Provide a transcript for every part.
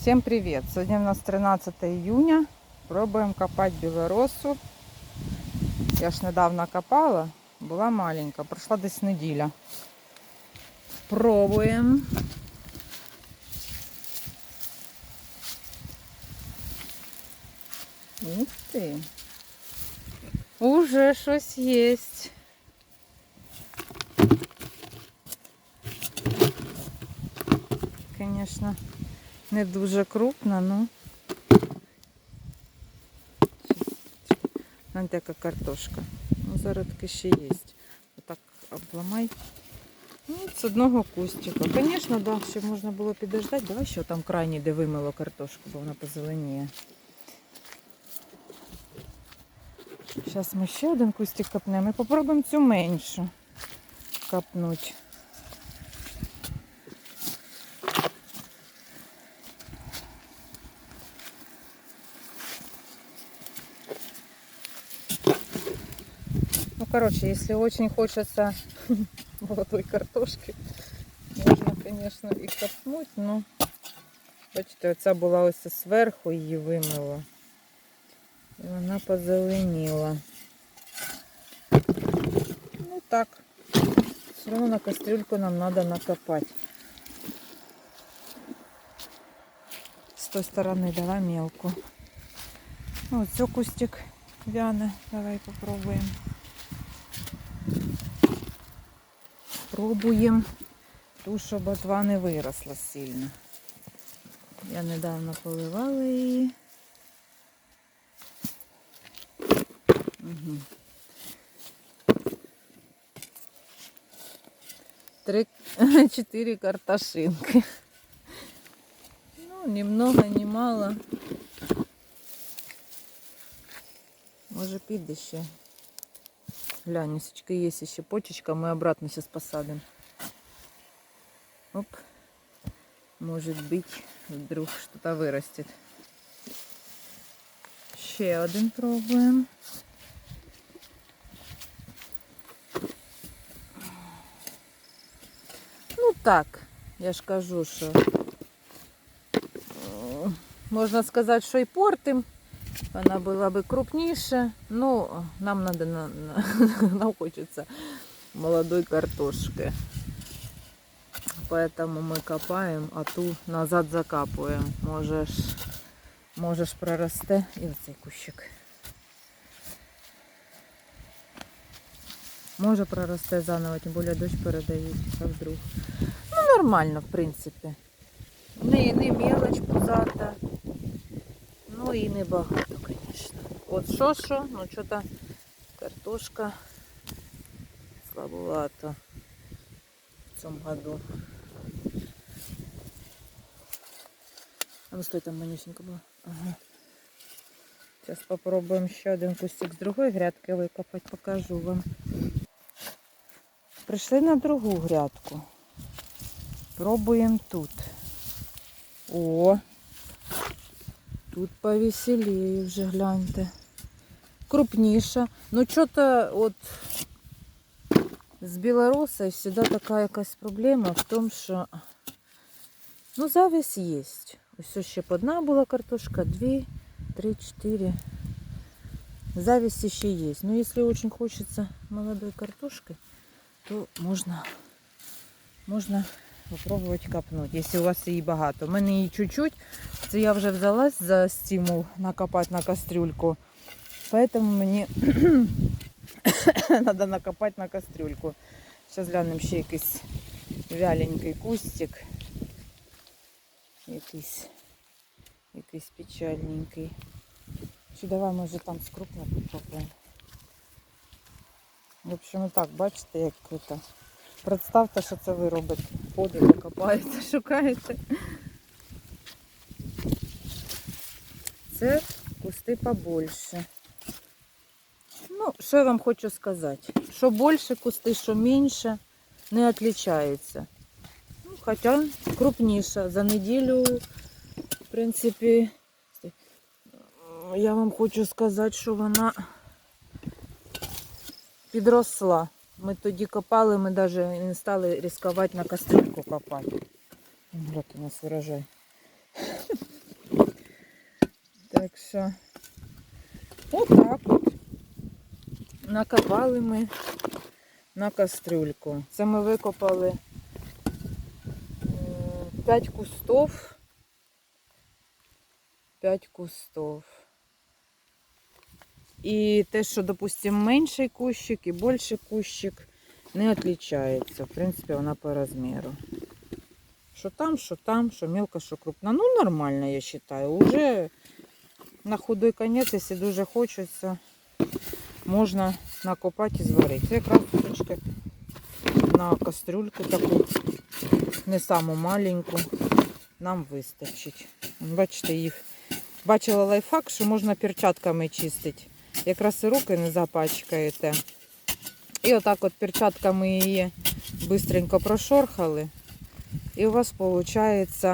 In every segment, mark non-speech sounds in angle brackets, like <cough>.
Всем привет! Сегодня у нас 13 июня. Пробуем копать білоросу. Я ж недавно копала, була маленька, пройшла десь неділя. Пробуємо. Ух ти. Уже щось є. Конечно, Не дуже крупно, ну. Знаєте, яка картошка. Ну, зараз таки ще є. Отак обламай. Ну, з одного кустика. Звісно, да, ще можна було підождати. Давай що там крайній, де вимило картошку, бо вона позеленіє. Зараз ми ще один кустик копнемо і попробуємо цю меншу копнути. короче, если очень хочется <laughs> молодой картошки, можна, конечно, і копнуть, но бачите, оця була ось зверху її вимила. І вона позеленіла. Ну так. Все равно на кастрюльку нам надо накопать. С той стороны давай мелку. Ну, вот все кустик вяне. Давай попробуем. Пробуємо ту, щоб ботва не виросла сильно. Я недавно поливала її. Угу. Три, <laughs> чотири картошинки. Ну, ни много, ни мало. Може піде ще. Глянь, Нисочка, есть еще почечка, мы обратно сейчас посадим. Оп. Может быть, вдруг что-то вырастет. Ще один пробуем. Ну так, я ж кажу, що е, можна сказати, що і портим. Вона була би крупніша. Ну, нам надо на, на, <laughs> нам хочется молодой картошки. Поэтому мы копаем, а ту назад закапуємо. Можеш, можеш проросте і оцей кущик. Може проросте заново, тим більше дощ передають, а вдруг. Ну, нормально, в принципі. Не, не мелоч пузата. Ну і не багато, звісно. От що що, ну що-то картошка слабовато в цьому году. А ну стой, там манюсенька була. Ага. Зараз попробуємо ще один кустик з другої грядки викопати, покажу вам. Прийшли на другу грядку. Пробуємо тут. О! Тут повеселее вже гляньте. Крупніша. Ну що-то от з білоросою завжди така якась проблема в тому, що ну завість є. Ось ще по одна була картошка, дві, три, чотири. Зависть ще є. Но если очень хочется молодой картошки, то можна, можна попробовать копнуть, якщо у вас її багато. У мене її чуть-чуть, це я вже взялась за стимул накопати на кастрюльку. Поэтому мені треба <coughs> накопати на кастрюльку. Зараз глянемо ще якийсь вяленький кустик. Якийсь, якийсь печальненький. Чи давай може там з крупно попробуємо. В общем, так, бачите, як круто. Представте, що це ви робите. Ходите, копаєте, <laughs> шукаєте. Це кусти побольше. Ну, що я вам хочу сказати? Що більше кусти, що менше, не відрізняється. Ну, хоча крупніша. За неділю, в принципі, я вам хочу сказати, що вона підросла. Ми тоді копали, ми навіть не стали ризикувати на кастрюльку копати. Вот у нас урожай. Так що отак от накопали ми на кастрюльку. Це ми викопали 5 кустов. 5 кустов. І те, що, допустимо, менший кущик і більший кущик не відрізняється. В принципі, вона по розміру. Що там, що там, що мелко, що крупно. Ну, нормально, я вважаю. Уже на худой конець, якщо дуже хочеться, можна накопати і зварити. Це якраз кусочки на кастрюльку таку, не саму маленьку, нам вистачить. Бачите, їх. Бачила лайфхак, що можна перчатками чистити. Якраз і руки не запачкаєте. І отак от перчатками її бистренько прошорхали. І у вас виходить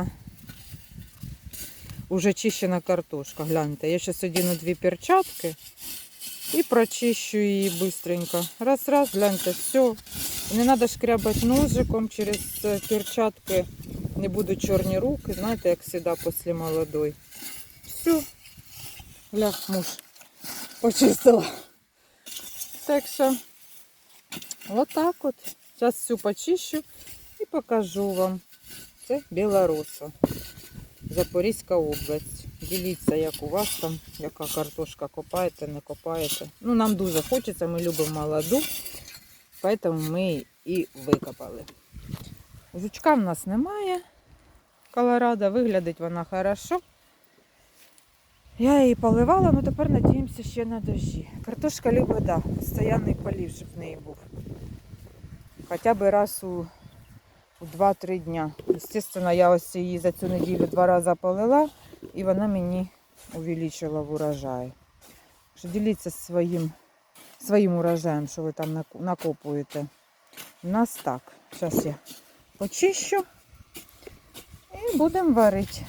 уже чищена картошка. Гляньте, я зараз одіну дві перчатки і прочищу її бистренько. Раз-раз, гляньте, все. Не треба шкрябати ножиком через е, перчатки. Не будуть чорні руки, знаєте, як завжди після молодої. Все. Гля, муж почистила. Так що, отак от. Зараз всю почищу і покажу вам. Це Білоруса, Запорізька область. Діліться, як у вас там, яка картошка копаєте, не копаєте. Ну, нам дуже хочеться, ми любимо молоду, тому ми і викопали. Жучка в нас немає. Колорадо, виглядить вона хорошо. Я її поливала, але тепер надіємося ще на дощі. Картошка любить, да, постійний полів, щоб в неї був. Хоча б раз у, у 2-3 дня. Звісно, я ось її за цю неділю два рази полила, і вона мені увеличила в урожаї. Що діліться своїм, своїм урожаєм, що ви там накопуєте. У нас так. Зараз я почищу і будемо варити.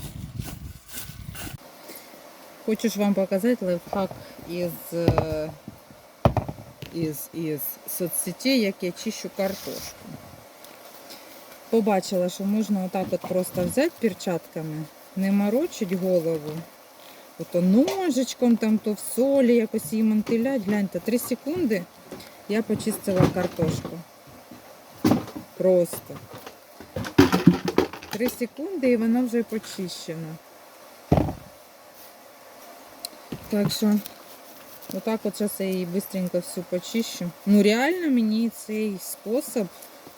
Хочу ж вам показати лайфхак із, е, із, із соцсетей, як я чищу картошку. Побачила, що можна отак от просто взяти перчатками, не морочить голову. Ото ножичком там то в солі якось її мантилять. Гляньте, 3 секунди я почистила картошку. Просто. 3 секунди і вона вже почищена. Так що, отак от зараз я її швидко всю почищу. Ну реально мені цей спосіб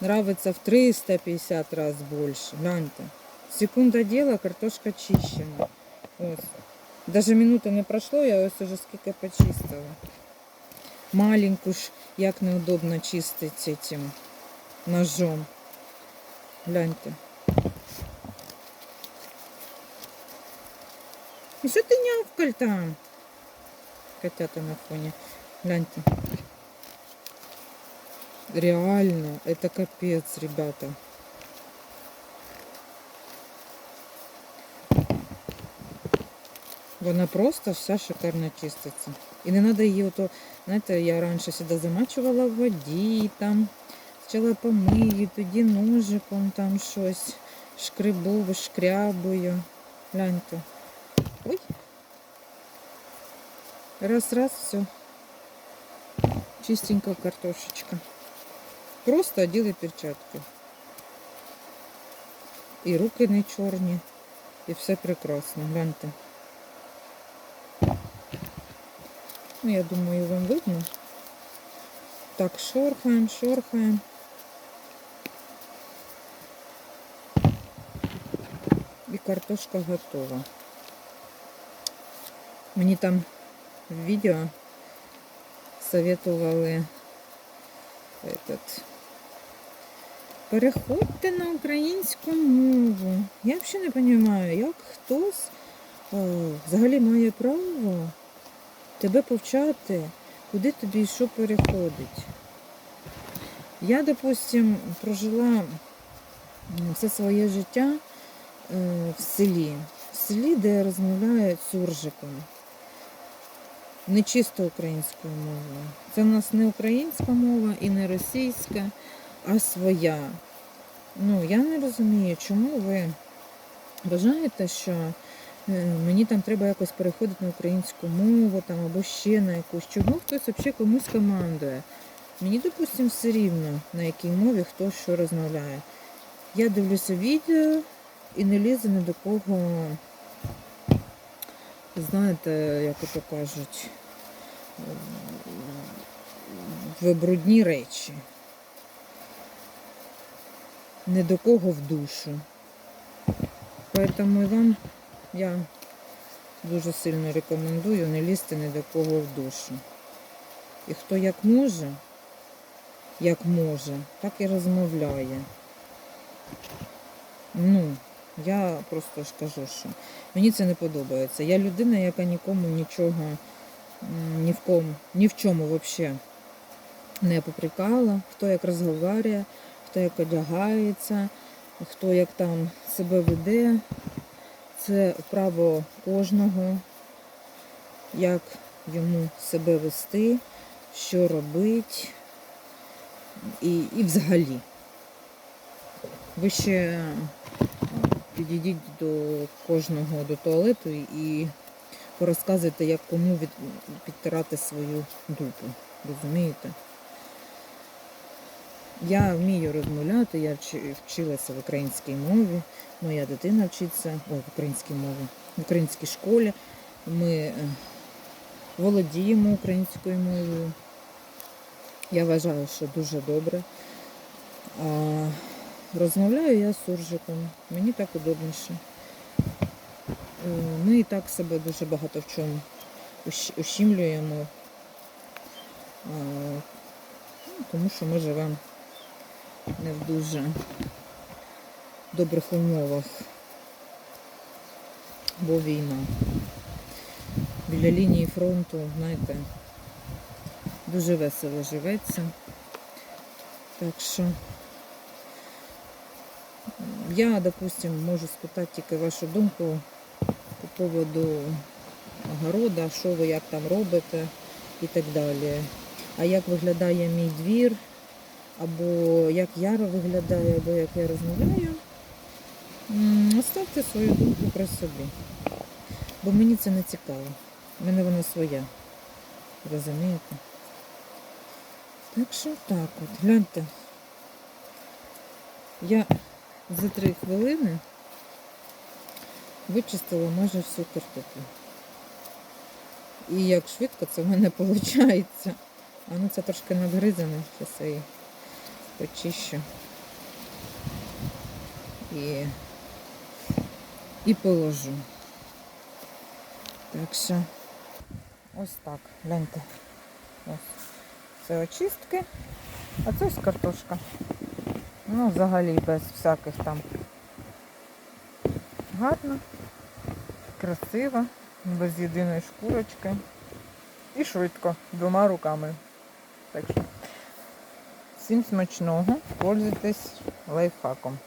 нравится в 350 раз більше. Гляньте. Секунда діла, картошка чищена. Ось. Даже минути не пройшло, я ось уже скільки почистила. Маленьку ж, як неудобно чистити цим ножом. Гляньте. І що ти нявкаль там? Котята на фоне. Гляньте. Реально, это капец, ребята. Вона просто вся шикарно чиститься. І не треба її ото, знаєте, я раніше сюди замачувала в воді, там, спочатку помию, тоді ножиком там щось шкребу, вишкрябую. Гляньте. Ой. Раз-раз, все. Чистенькая картошечка. Просто оділи перчатки. І руки не чорні. І все прекрасно. Гляньте. Ну, я думаю, вам видно. Так, шорхаємо, шорхаємо. І картошка готова. Мені там в відео советували этот, переходьте на українську мову. Я взагалі не розумію, як хтось е, взагалі має право тебе повчати, куди тобі і що переходить. Я, допустим, прожила все своє життя е, в селі. В селі, де я розмовляю суржиком. Не чисто українською мовою. Це в нас не українська мова і не російська, а своя. Ну, я не розумію, чому ви вважаєте, що е, мені там треба якось переходити на українську мову там, або ще на якусь. Чому хтось взагалі комусь командує? Мені, допустимо, все рівно, на якій мові хто що розмовляє. Я дивлюся відео і не лізу ні до кого, знаєте, як ото кажуть, в брудні речі. Ні до кого в душу. Поэтому вам я дуже сильно рекомендую не лізти ні до кого в душу. І хто як може, як може, так і розмовляє. Ну, я просто ж кажу, що мені це не подобається. Я людина, яка нікому нічого, ні в кому, ні в чому взагалі не попрекала, хто як розмовляє, хто як одягається, хто як там себе веде. Це право кожного, як йому себе вести, що робити і, і взагалі. Ви ще е, підійдіть до кожного до туалету і порозказуйте, як кому від, підтирати свою дупу. Розумієте? Я вмію розмовляти, я вчилася в українській мові. Моя дитина вчиться ой, в українській мові, в українській школі. Ми е, володіємо українською мовою. Я вважаю, що дуже добре. А, розмовляю я з суржиком, мені так удобніше. Е, Ми і так себе дуже багато в чому ущ- ущемлюємо, а, ну, тому що ми живемо не в дуже добрих умовах, бо війна. Біля лінії фронту, знаєте, дуже весело живеться. Так що я, допустим, можу спитати тільки вашу думку по поводу огорода, що ви як там робите і так далі. А як виглядає мій двір, або як Яра виглядає, або як я розмовляю, оставте свою думку при собі. Бо мені це не цікаво. У мене вона своя. Розумієте? Так що так от, гляньте. Я за три хвилини вичистила майже всю картоплю. І як швидко це в мене <laughs> виходить. А ну це трошки надгризане, зараз я почищу. І, і положу. Так що ось так, гляньте. Ось. Це очистки, а це ось картошка. Ну, взагалі без всяких там гарно, красиво, без єдиної шкурочки. І швидко, двома руками. Так що всім смачного, пользуйтесь лайфхаком.